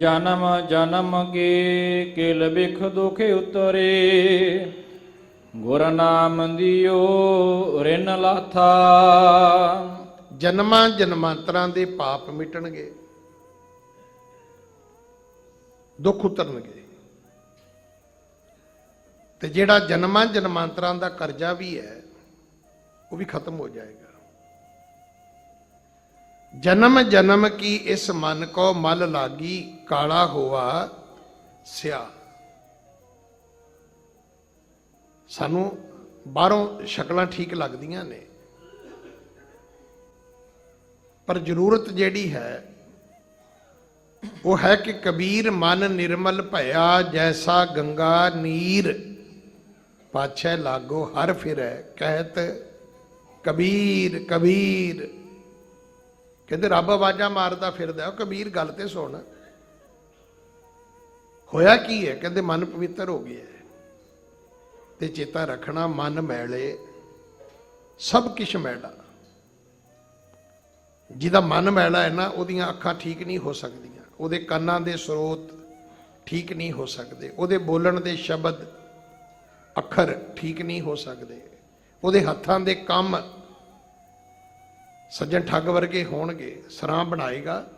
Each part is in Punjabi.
ਜਨਮ ਜਨਮ ਕੇ ਕਿਲ ਬਿਖ ਦੁਖੇ ਉਤਰੇ। ਗੁਰ ਨਾਮ ਦਿਓ, ਰਿਨ ਲਾਥਾ। ਜਨਮਾਂ ਜਨਮਾਂਤਰਾਂ ਦੇ ਪਾਪ ਮਿਟਣਗੇ, ਦੁੱਖ ਉਤਰਨਗੇ। ਤੇ ਜਿਹੜਾ ਜਨਮਾਂ ਜਨਮਾਂਤਰਾਂ ਦਾ ਕਰਜ਼ਾ ਵੀ ਹੈ, ਉਹ ਵੀ ਖਤਮ ਹੋ ਜਾਏਗਾ। ਜਨਮ ਜਨਮ ਕੀ ਇਸ ਮਨ ਕੋ ਮਲ ਲਾਗੀ ਕਾਲਾ ਹੋਆ ਸਿਆ। ਸਾਨੂੰ ਬਾਹਰੋਂ ਸ਼ਕਲਾਂ ਠੀਕ ਲੱਗਦੀਆਂ ਨੇ। ਪਰ ਜ਼ਰੂਰਤ ਜਿਹੜੀ ਹੈ, ਉਹ ਹੈ ਕਿ ਕਬੀਰ ਮਨ ਨਿਰਮਲ ਭਇਆ ਜੈਸਾ ਗੰਗਾ ਨੀਰ ਪਾਛੈ ਲਾਗੋ ਹਰ ਫਿਰੈ, ਕਹਿਤ ਕਬੀਰ ਕਬੀਰ। ਕਹਿੰਦੇ, ਰੱਬ ਆਵਾਜ਼ਾਂ ਮਾਰਦਾ ਫਿਰਦਾ, ਉਹ ਕਬੀਰ ਗੱਲ ਤੇ ਸੁਣ। ਹੋਇਆ ਕੀ ਹੈ? ਕਹਿੰਦੇ, ਮਨ ਪਵਿੱਤਰ ਹੋ ਗਿਆ ਹੈ ਤੇ ਚੇਤਾ ਰੱਖਣਾ ਮਨ ਮੈਲੇ, ਸਭ ਕਿਛ ਮੈਲਾ। ਜਿਹਦਾ ਮਨ ਮੈਲਾ ਹੈ ਨਾ, ਉਹਦੀਆਂ ਅੱਖਾਂ ਠੀਕ ਨਹੀਂ ਹੋ ਸਕਦੀਆਂ। ਉਹਦੇ ਕੰਨਾਂ ਦੇ ਸਰੋਤ ਠੀਕ ਨਹੀਂ ਹੋ ਸਕਦੇ। ਉਹਦੇ ਬੋਲਣ ਦੇ ਸ਼ਬਦ, ਅੱਖਰ ਠੀਕ ਨਹੀਂ ਹੋ ਸਕਦੇ। ਉਹਦੇ ਹੱਥਾਂ ਦੇ ਕੰਮ ਸੱਜਣ ਠੱਗ ਵਰਗੇ ਹੋਣਗੇ, ਸਰਾਂ ਬਣਾਏਗਾ,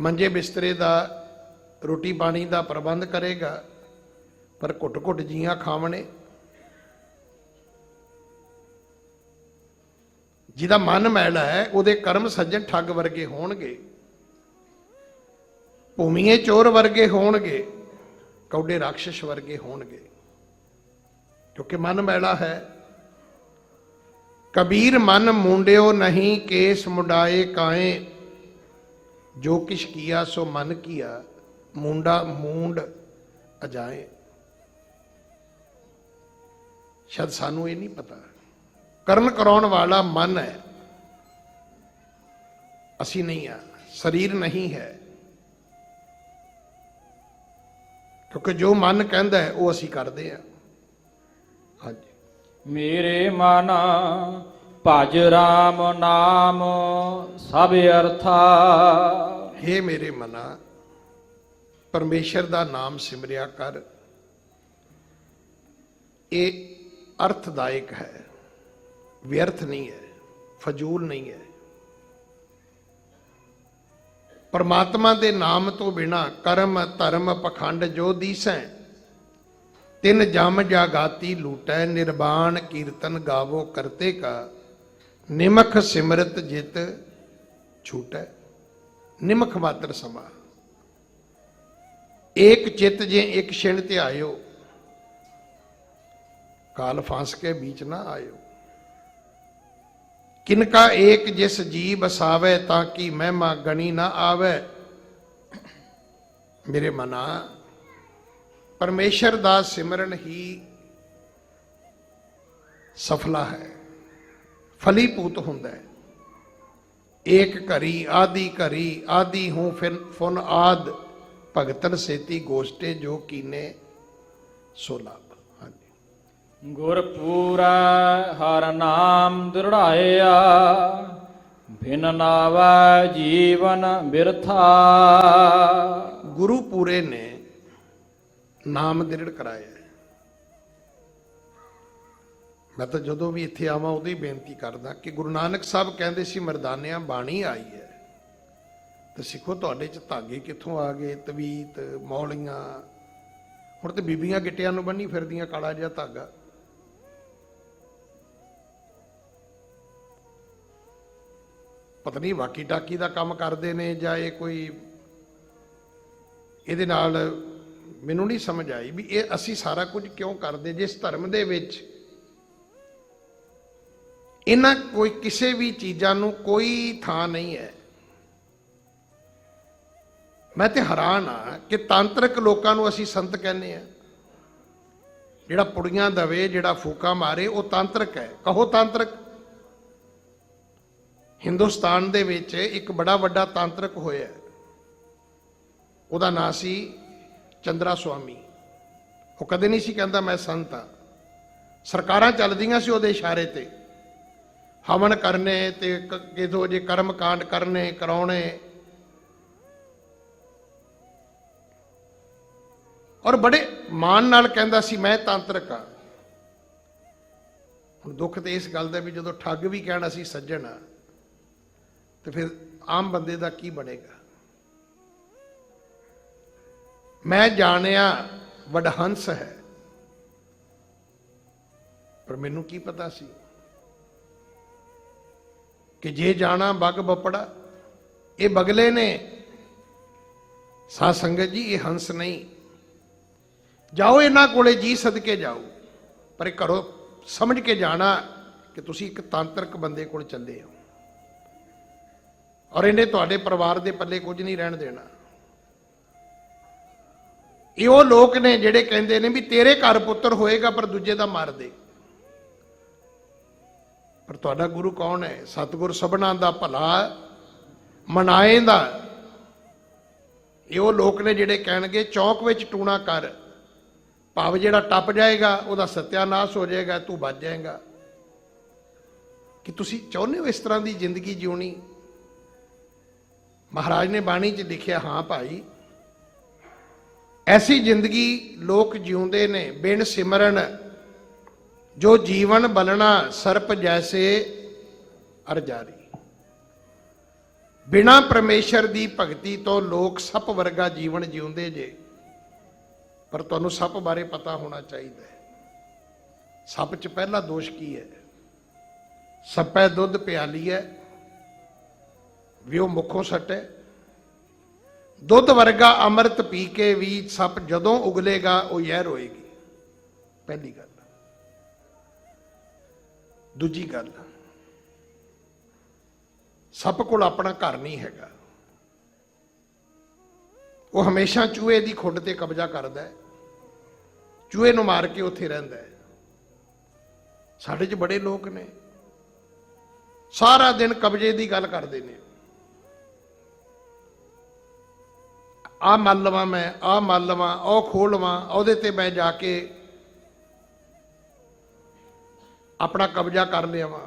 ਮੰਜੇ ਬਿਸਤਰੇ ਦਾ, ਰੋਟੀ ਪਾਣੀ ਦਾ ਪ੍ਰਬੰਧ ਕਰੇਗਾ, ਪਰ ਘੁੱਟ ਘੁੱਟ ਜੀਆਂ ਖਾਵਣੇ। ਜਿਹਦਾ ਮਨ ਮੈਲਾ ਹੈ, ਉਹਦੇ ਕਰਮ ਸੱਜਣ ਠੱਗ ਵਰਗੇ ਹੋਣਗੇ। ਭੂਮੀਏ ਚੋਰ ਵਰਗੇ ਹੋਣਗੇ, ਕੌਡੇ ਰਾਖਸ਼ ਵਰਗੇ ਹੋਣਗੇ। ਕਿਉਂਕਿ ਮਨ ਮੈਲਾ ਹੈ ਕਬੀਰ ਮਨ ਮੁੰਡਿਓ ਨਹੀਂ ਕੇਸ ਮੁੰਡਾਏ ਕਾਏ ਜੋ ਕਿਛ ਕੀਆ ਸੋ ਮਨ ਕੀਆ ਮੁੰਡਾ ਮੂੰਡ ਅਜਾਏ ਸ਼ਾਇਦ ਸਾਨੂੰ ਇਹ ਨਹੀਂ ਪਤਾ ਕਰਨ ਕਰਾਉਣ ਵਾਲਾ ਮਨ ਹੈ ਅਸੀਂ ਨਹੀਂ ਆ ਸਰੀਰ ਨਹੀਂ ਹੈ ਕਿਉਂਕਿ ਜੋ ਮਨ ਕਹਿੰਦਾ ਹੈ ਉਹ ਅਸੀਂ ਕਰਦੇ ਆ ਹਾਂਜੀ ਮੇਰੇ ਮਨ, ਭਜ ਰਾਮ ਨਾਮ, ਸਭ ਅਰਥਾ। ਹੇ ਮੇਰੇ ਮਨਾ, ਪਰਮੇਸ਼ਰ ਦਾ ਨਾਮ ਸਿਮਰਿਆ ਕਰ। ਇਹ ਅਰਥਦਾਇਕ ਹੈ, ਵਿਅਰਥ ਨਹੀਂ ਹੈ, ਫਜ਼ੂਲ ਨਹੀਂ ਹੈ। ਪਰਮਾਤਮਾ ਦੇ ਨਾਮ ਤੋਂ ਬਿਨਾ ਕਰਮ, ਧਰਮ, ਪਖੰਡ ਜੋ ਦੀਸੈ ਤਿਨ ਜਮ ਜਾਗਾਤੀ ਲੂਟੈ ਨਿਰਵਾਣ ਕੀਰਤਨ ਗਾਵੋ ਕਰਤੇ ਕਾ, ਨਿਮਖ ਸਿਮਰਤ ਜਿਤ ਛੂਟੈ। ਨਿਮਖ ਮਾਤਰ ਸਮਾ। ਏਕ ਚਿਤ ਜੇ ਇੱਕ ਛਿਣ ਤੇ ਆਇਓ, ਕਾਲ ਫਾਂਸ ਕੇ ਵਿੱਚ ਨਾ ਆਇਓ। ਕਿਨਕਾ ਏਕ ਜਿਸ ਜੀ ਬਸਾਵੇ ਤਾਂ ਕਿ ਮਹਿਮਾ ਗਣੀ ਨਾ ਆਵੇ। ਮੇਰੇ ਮਨਾ ਪਰਮੇਸ਼ਰ ਦਾ ਸਿਮਰਨ ਹੀ ਸਫਲਾ ਹੈ। ਫਲੀਪੂਤ ਹੁੰਦਾ ਹੈ। ਏਕ ਘਰੀ ਆਦੀ ਘਰੀ ਆਦੀ ਹੂੰ ਫਿਰ ਫੁਨ ਆਦ ਭਗਤਨ ਸੇਤੀ ਗੋਸ਼ਟੇ ਜੋ ਕੀਨੇ ਸੋ ਲਾਭ ਹਾਂਜੀ। ਗੁਰ ਪੂਰਾ ਹਰ ਨਾਮ ਦ੍ਰਿੜਾਇਆ ਬਿਨ ਨਾਵਾ ਜੀਵਨ ਬਿਰਥਾ। ਗੁਰੂ ਪੂਰੇ ਨੇ ਨਾਮ ਦ੍ਰਿੜ ਕਰਾਇਆ ਮੈਂ ਤਾਂ ਜਦੋਂ ਵੀ ਇੱਥੇ ਆਵਾਂ ਉਦੋਂ ਹੀ ਬੇਨਤੀ ਕਰਦਾ ਕਿ ਗੁਰੂ ਨਾਨਕ ਸਾਹਿਬ ਕਹਿੰਦੇ ਸੀ, ਮਰਦਾਨਿਆਂ ਬਾਣੀ ਆਈ ਹੈ। ਤੇ ਸਿੱਖੋ, ਤੁਹਾਡੇ ਚ ਧਾਗੇ ਕਿੱਥੋਂ ਆ ਗਏ? ਤਵੀਤ, ਮੌਲੀਆਂ। ਹੁਣ ਤੇ ਬੀਬੀਆਂ ਗਿੱਟਿਆਂ ਨੂੰ ਬੰਨੀ ਫਿਰਦੀਆਂ, ਕਾਲਾ ਜਿਹਾ ਧਾਗਾ। ਪਤਾ ਨਹੀਂ ਵਾਕੀ ਟਾਕੀ ਦਾ ਕੰਮ ਕਰਦੇ ਨੇ ਜਾਂ ਇਹ ਕੋਈ ਇਹਦੇ ਨਾਲ ਮੈਨੂੰ ਨਹੀਂ ਸਮਝ ਆਈ ਵੀ ਇਹ ਅਸੀਂ ਸਾਰਾ ਕੁਝ ਕਿਉਂ ਕਰਦੇ? ਜਿਸ ਧਰਮ ਦੇ ਵਿੱਚ ਇਹਨਾਂ ਕੋਈ ਕਿਸੇ ਵੀ ਚੀਜ਼ਾਂ ਨੂੰ ਕੋਈ ਥਾਂ ਨਹੀਂ ਹੈ। ਮੈਂ ਤੇ ਹੈਰਾਨ ਆ ਕਿ ਤਾਂਤਰਿਕ ਲੋਕਾਂ ਨੂੰ ਅਸੀਂ ਸੰਤ ਕਹਿੰਦੇ ਆ ਜਿਹੜਾ ਪੁੜੀਆਂ ਦਵੇ, ਜਿਹੜਾ ਫੂਕਾ ਮਾਰੇ, ਉਹ ਤਾਂਤਰਿਕ ਹੈ। ਕਹੋ ਤਾਂਤਰਿਕ। ਹਿੰਦੁਸਤਾਨ ਦੇ ਵਿੱਚ ਇੱਕ ਬੜਾ ਵੱਡਾ ਤਾਂਤਰਿਕ ਹੋਇਆ ਉਹਦਾ ਨਾਂ ਸੀ ਚੰਦਰਾ ਸੁਆਮੀ ਉਹ ਕਦੇ ਨਹੀਂ ਸੀ ਕਹਿੰਦਾ ਮੈਂ ਸੰਤ ਆ ਸਰਕਾਰਾਂ ਚੱਲਦੀਆਂ ਸੀ ਉਹਦੇ ਇਸ਼ਾਰੇ ਤੇ। ਹਵਨ ਕਰਨੇ ਤੇ ਕ- ਕਿਤੋਂ ਜੇ ਕਰਮ ਕਾਂਡ ਕਰਨੇ, ਕਰਾਉਣੇ। ਔਰ ਬੜੇ ਮਾਣ ਨਾਲ ਕਹਿੰਦਾ ਸੀ, ਮੈਂ ਤਾਂਤਰਿਕ ਆ ਹੁਣ ਦੁੱਖ ਤੇ ਇਸ ਗੱਲ ਦਾ ਵੀ ਜਦੋਂ ਠੱਗ ਵੀ ਕਹਿਣਾ ਸੀ, ਸੱਜਣ ਆ ਤੇ ਫਿਰ ਆਮ ਬੰਦੇ ਦਾ ਕੀ ਬਣੇਗਾ? ਮੈਂ ਜਾਣਿਆ ਵਡਹੰਸ ਹੈ। ਪਰ ਮੈਨੂੰ ਕੀ ਪਤਾ ਸੀ ਕਿ ਜੇ ਜਾਣਾ ਬਗ ਬਪੜਾ, ਇਹ ਬਗਲੇ ਨੇ, ਸਾਧ ਸੰਗਤ ਜੀ, ਇਹ ਹੰਸ ਨਹੀਂ। ਜਾਓ ਇਹਨਾਂ ਕੋਲੇ, ਜੀ ਸਦਕੇ ਜਾਓ। ਪਰ ਇਹ ਘਰੋਂ ਸਮਝ ਕੇ ਜਾਣਾ ਕਿ ਤੁਸੀਂ ਇੱਕ ਤਾਂਤਰਿਕ ਬੰਦੇ ਕੋਲ ਚੱਲੇ ਹੋ। ਔਰ ਇਹਨੇ ਤੁਹਾਡੇ ਪਰਿਵਾਰ ਦੇ ਪੱਲੇ ਕੁਝ ਨਹੀਂ ਰਹਿਣ ਦੇਣਾ। ਇਹ ਉਹ ਲੋਕ ਨੇ ਜਿਹੜੇ ਕਹਿੰਦੇ ਨੇ ਵੀ ਤੇਰੇ ਘਰ ਪੁੱਤਰ ਹੋਏਗਾ ਪਰ ਦੂਜੇ ਦਾ ਮਾਰ ਦੇ। ਪਰ ਤੁਹਾਡਾ ਗੁਰੂ ਕੌਣ ਹੈ? ਸਤਿਗੁਰ ਸਭਨਾਂ ਦਾ ਭਲਾ ਮਨਾਏਂਦਾ ਇਹ ਉਹ ਲੋਕ ਨੇ ਜਿਹੜੇ ਕਹਿਣਗੇ, ਚੌਕ ਵਿੱਚ ਟੂਣਾ ਕਰ। ਭਾਵ ਜਿਹੜਾ ਟੱਪ ਜਾਏਗਾ, ਉਹਦਾ ਸਤਿਆਨਾਸ਼ ਹੋ ਜਾਏਗਾ, ਤੂੰ ਬਚ ਜਾਏਗਾ। ਕਿ ਤੁਸੀਂ ਚਾਹੁੰਦੇ ਹੋ ਇਸ ਤਰ੍ਹਾਂ ਦੀ ਜ਼ਿੰਦਗੀ ਜਿਉਣੀ? ਮਹਾਰਾਜ ਨੇ ਬਾਣੀ 'ਚ ਲਿਖਿਆ, ਹਾਂ ਭਾਈ ਐਸੀ ਜ਼ਿੰਦਗੀ ਲੋਕ ਜਿਉਂਦੇ ਨੇ, ਬਿਨ ਸਿਮਰਨ, ਜੋ ਜੀਵਨ ਬਲਣਾ ਸਰਪ ਜੈਸੇ ਅਰਜਾਰੀ ਬਿਨਾ ਪਰਮੇਸ਼ਰ ਦੀ ਭਗਤੀ ਤੋਂ ਲੋਕ ਸੱਪ ਵਰਗਾ ਜੀਵਨ ਜਿਉਂਦੇ ਜੇ, ਪਰ ਤੁਹਾਨੂੰ ਸੱਪ ਬਾਰੇ ਪਤਾ ਹੋਣਾ ਚਾਹੀਦਾ ਹੈ। ਸੱਪ 'ਚ ਪਹਿਲਾ ਦੋਸ਼ ਕੀ ਹੈ? ਸੱਪੈ ਦੁੱਧ ਪਿਆਲੀ ਹੈ ਵੀ ਉਹ ਮੁੱਖੋਂ ਸੱਟੇ। ਦੁੱਧ ਵਰਗਾ ਅੰਮ੍ਰਿਤ ਪੀ ਕੇ ਵੀ ਸੱਪ ਜਦੋਂ ਉਗਲੇਗਾ, ਉਹ ਜ਼ਹਿਰ ਹੋਏਗੀ। ਪਹਿਲੀ ਗੱਲ। ਦੂਜੀ ਗੱਲ। ਸੱਪ ਕੋਲ ਆਪਣਾ ਘਰ ਨਹੀਂ ਹੈਗਾ। ਉਹ ਹਮੇਸ਼ਾ ਚੂਹੇ ਦੀ ਖੁੱਡ ਤੇ ਕਬਜ਼ਾ ਕਰਦਾ ਹੈ। ਚੂਹੇ ਨੂੰ ਮਾਰ ਕੇ ਉੱਥੇ ਰਹਿੰਦਾ ਹੈ। ਸਾਡੇ 'ਚ ਬੜੇ ਲੋਕ ਨੇ। ਸਾਰਾ ਦਿਨ ਕਬਜ਼ੇ ਦੀ ਗੱਲ ਕਰਦੇ ਨੇ। ਆ ਮੰਨ ਲਵਾਂ ਮੈਂ ਆ ਮੰਨ ਲਵਾਂ ਉਹ ਖੋਲ ਲਵਾਂ, ਉਹਦੇ ਤੇ ਮੈਂ ਜਾ ਕੇ ਆਪਣਾ ਕਬਜ਼ਾ ਕਰ ਲਿਆਵਾਂ।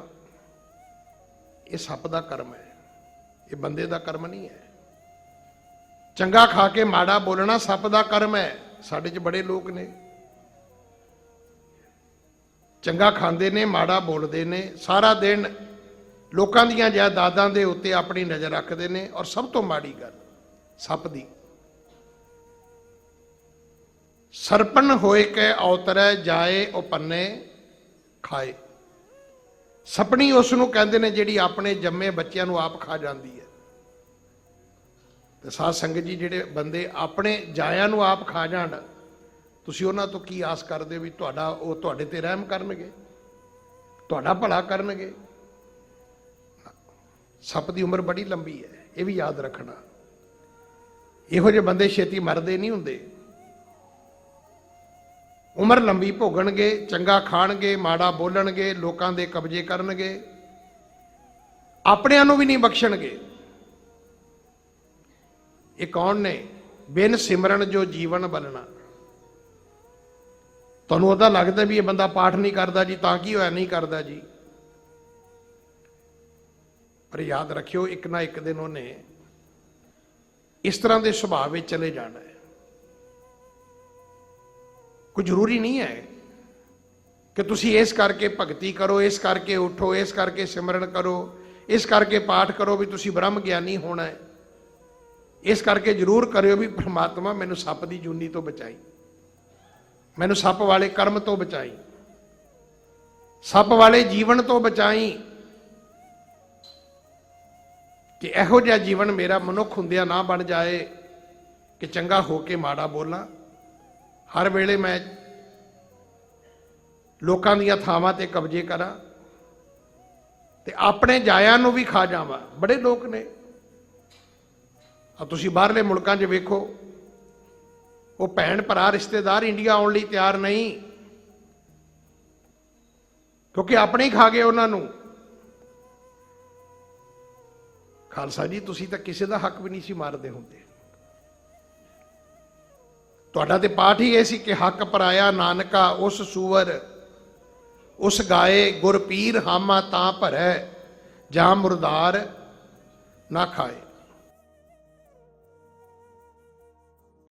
ਇਹ ਸੱਪ ਦਾ ਕਰਮ ਹੈ। ਇਹ ਬੰਦੇ ਦਾ ਕਰਮ ਨਹੀਂ ਹੈ। ਚੰਗਾ ਖਾ ਕੇ ਮਾੜਾ ਬੋਲਣਾ ਸੱਪ ਦਾ ਕਰਮ ਹੈ। ਸਾਡੇ 'ਚ ਬੜੇ ਲੋਕ ਨੇ। ਚੰਗਾ ਖਾਂਦੇ ਨੇ, ਮਾੜਾ ਬੋਲਦੇ ਨੇ। ਸਾਰਾ ਦਿਨ ਲੋਕਾਂ ਦੀਆਂ ਜਾਇਦਾਦਾਂ ਦੇ ਉੱਤੇ ਆਪਣੀ ਨਜ਼ਰ ਰੱਖਦੇ ਨੇ। ਔਰ ਸਭ ਤੋਂ ਮਾੜੀ ਗੱਲ, ਸੱਪ ਦੀ। ਸਰਪਣ ਹੋਏ ਕੇ ਅਵਤਰੈ ਜਾਏ ਉਪੰਨੇ ਖਾਏ। ਸਪਣੀ ਉਸ ਨੂੰ ਕਹਿੰਦੇ ਨੇ ਜਿਹੜੀ ਆਪਣੇ ਜੰਮੇ ਬੱਚਿਆਂ ਨੂੰ ਆਪ ਖਾ ਜਾਂਦੀ ਹੈ। ਤੇ ਸਾਧ ਸੰਗਤ ਜੀ ਜਿਹੜੇ ਬੰਦੇ ਆਪਣੇ ਜਾਇਆਂ ਨੂੰ ਆਪ ਖਾ ਜਾਣ, ਤੁਸੀਂ ਉਹਨਾਂ ਤੋਂ ਕੀ ਆਸ ਕਰਦੇ ਹੋ ਵੀ ਤੁਹਾਡਾ ਉਹ ਤੁਹਾਡੇ ਤੇ ਰਹਿਮ ਕਰਨਗੇ? ਤੁਹਾਡਾ ਭਲਾ ਕਰਨਗੇ? ਸੱਪ ਦੀ ਉਮਰ ਬੜੀ ਲੰਬੀ ਹੈ, ਇਹ ਵੀ ਯਾਦ ਰੱਖਣਾ। ਇਹੋ ਜਿਹੇ ਬੰਦੇ ਛੇਤੀ ਮਰਦੇ ਨਹੀਂ ਹੁੰਦੇ। ਉਮਰ ਲੰਬੀ ਭੋਗਣਗੇ, ਚੰਗਾ ਖਾਣਗੇ, ਮਾੜਾ ਬੋਲਣਗੇ, ਲੋਕਾਂ ਦੇ ਕਬਜ਼ੇ ਕਰਨਗੇ। ਆਪਣਿਆਂ ਨੂੰ ਵੀ ਨਹੀਂ ਬਖਸ਼ਣਗੇ। ਇਹ ਕੌਣ ਨੇ? ਬਿਨ ਸਿਮਰਨ ਜੋ ਜੀਵਨ ਬਲਣਾ। ਤੁਹਾਨੂੰ ਉਹਦਾ ਲੱਗਦਾ ਵੀ ਇਹ ਬੰਦਾ ਪਾਠ ਨਹੀਂ ਕਰਦਾ ਜੀ, ਤਾਂ ਕੀ ਹੋਇਆ? ਨਹੀਂ ਕਰਦਾ ਜੀ। ਪਰ ਯਾਦ ਰੱਖਿਓ, ਇੱਕ ਨਾ ਇੱਕ ਦਿਨ ਉਹਨੇ ਇਸ ਤਰ੍ਹਾਂ ਦੇ ਸੁਭਾਅ ਵਿੱਚ ਚਲੇ ਜਾਣਾ ਕੋਈ ਜ਼ਰੂਰੀ ਨਹੀਂ ਹੈ ਕਿ ਤੁਸੀਂ ਇਸ ਕਰਕੇ ਭਗਤੀ ਕਰੋ, ਇਸ ਕਰਕੇ ਉਠੋ, ਇਸ ਕਰਕੇ ਸਿਮਰਨ ਕਰੋ, ਇਸ ਕਰਕੇ ਪਾਠ ਕਰੋ ਵੀ ਤੁਸੀਂ ਬ੍ਰਹਮ ਗਿਆਨੀ ਹੋਣਾ ਹੈ। ਇਸ ਕਰਕੇ ਜ਼ਰੂਰ ਕਰਿਓ ਵੀ ਪ੍ਰਮਾਤਮਾ ਮੈਨੂੰ ਸੱਪ ਦੀ ਜੂਨੀ ਤੋਂ ਬਚਾਈ। ਮੈਨੂੰ ਸੱਪ ਵਾਲੇ ਕਰਮ ਤੋਂ ਬਚਾਈ। ਸੱਪ ਵਾਲੇ ਜੀਵਨ ਤੋਂ ਬਚਾਈ। ਕਿ ਇਹੋ ਜਿਹਾ ਜੀਵਨ ਮੇਰਾ ਮਨੁੱਖ ਹੁੰਦਿਆਂ ਨਾ ਬਣ ਜਾਏ ਕਿ ਚੰਗਾ ਹੋ ਕੇ ਮਾੜਾ ਬੋਲਾਂ। ਹਰ ਵੇਲੇ ਮੈਂ ਲੋਕਾਂ ਦੀਆਂ ਥਾਵਾਂ ਤੇ ਕਬਜ਼ੇ ਕਰਾਂ ਤੇ ਆਪਣੇ ਜਾਇਆਂ ਨੂੰ ਵੀ ਖਾ ਜਾਵਾਂ। ਬੜੇ ਲੋਕ ਨੇ। ਆ ਤੁਸੀਂ ਬਾਹਰਲੇ ਮੁਲਕਾਂ 'ਚ ਵੇਖੋ, ਉਹ ਭੈਣ ਭਰਾ ਰਿਸ਼ਤੇਦਾਰ ਇੰਡੀਆ ਆਉਣ ਲਈ ਤਿਆਰ ਨਹੀਂ। ਕਿਉਂਕਿ ਆਪਣੇ ਹੀ ਖਾ ਗਏ ਉਹਨਾਂ ਨੂੰ। ਖਾਲਸਾ ਜੀ, ਤੁਸੀਂ ਤਾਂ ਕਿਸੇ ਦਾ ਹੱਕ ਵੀ ਨਹੀਂ ਸੀ ਮਾਰਦੇ ਹੁੰਦੇ। ਤੁਹਾਡਾ ਤੇ ਪਾਠ ਹੀ ਇਹ ਸੀ ਕਿ ਹੱਕ ਪਰਾਇਆ ਨਾਨਕਾ, ਉਸ ਸੂਵਰ, ਉਸ ਗਾਏ, ਗੁਰਪੀਰ ਹਾਮਾ ਤਾਂ ਭਰੈ, ਜਾਂ ਮੁਰਦਾਰ ਨਾ ਖਾਏ।